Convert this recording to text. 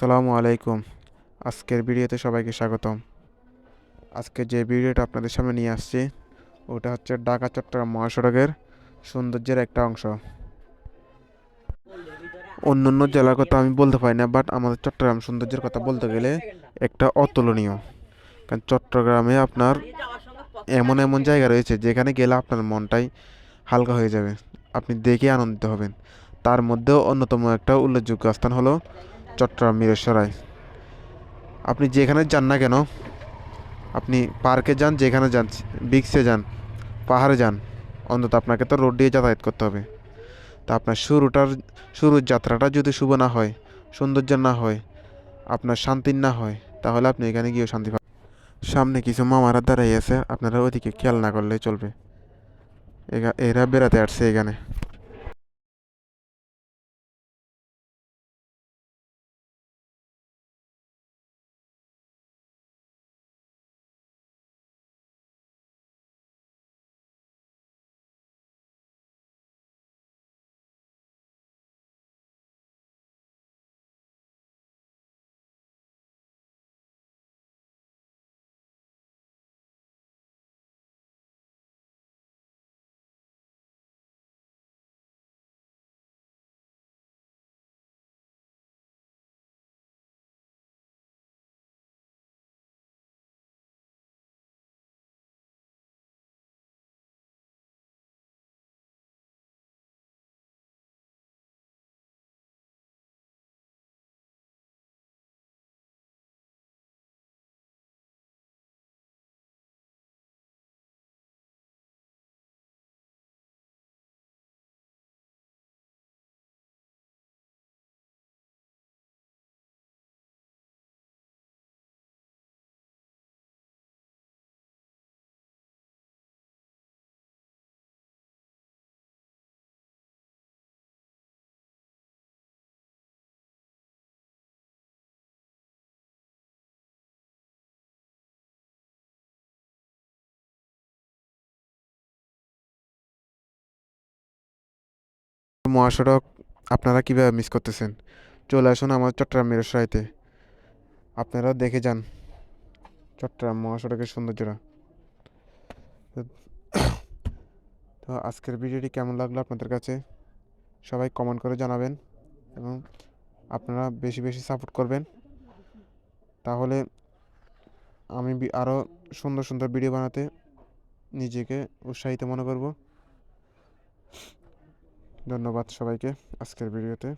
আসসালামু আলাইকুম। আজকের ভিডিওতে সবাইকে স্বাগতম। আজকে যে ভিডিওটা আপনাদের সামনে নিয়ে আসছি, ওটা হচ্ছে ঢাকা, চট্টগ্রাম মহাসড়কের সৌন্দর্যের একটা অংশ। অন্য অন্য জেলার কথা আমি বলতে পারি না বাট আমাদের চট্টগ্রাম সৌন্দর্যের কথা বলতে গেলে একটা অতুলনীয়। কারণ চট্টগ্রামে আপনার এমন এমন জায়গা রয়েছে, যেখানে গেলে আপনার মনটাই হালকা হয়ে যাবে। আপনি দেখে আনন্দিত হবেন। তার মধ্যেও অন্যতম একটা উল্লেখযোগ্য স্থান হলো চট্টগ্রাম মিরেশ্বরায় আপনি যেখানে যান না কেন, আপনি পার্কে যান, যেখানে যান বিক্সে যান, পাহাড়ে যান, অন্তত আপনাকে তো রোড দিয়ে যাতায়াত করতে হবে। তা আপনার শুরুটার, শুরুর যাত্রাটা যদি শুভ না হয়, সৌন্দর্য না হয়, আপনার শান্তির না হয়, তাহলে আপনি এখানে গিয়েও শান্তি পাবেন। সামনে কিছু মামারা দাঁড়াই আছে, আপনারা ওদিকে খেয়াল না করলে চলবে। এরা বেড়াতে আসছে এখানে। মহাসড়ক আপনারা কীভাবে মিস করতেছেন? চলে আসুন আমার চট্টগ্রাম মিরসরাইতে। আপনারা দেখে যান চট্টগ্রাম মহাসড়কের সৌন্দর্যরা তো- তো আজকের ভিডিওটি কেমন লাগল আপনাদের কাছে? সবাই কমেন্ট করে জানাবেন এবং আপনারা বেশি বেশি সাপোর্ট করবেন। তাহলে আমি আরও সুন্দর সুন্দর ভিডিও বানাতে নিজেকে উৎসাহিত মনে করব। ধন্যবাদ সবাইকে আজকের ভিডিওতে।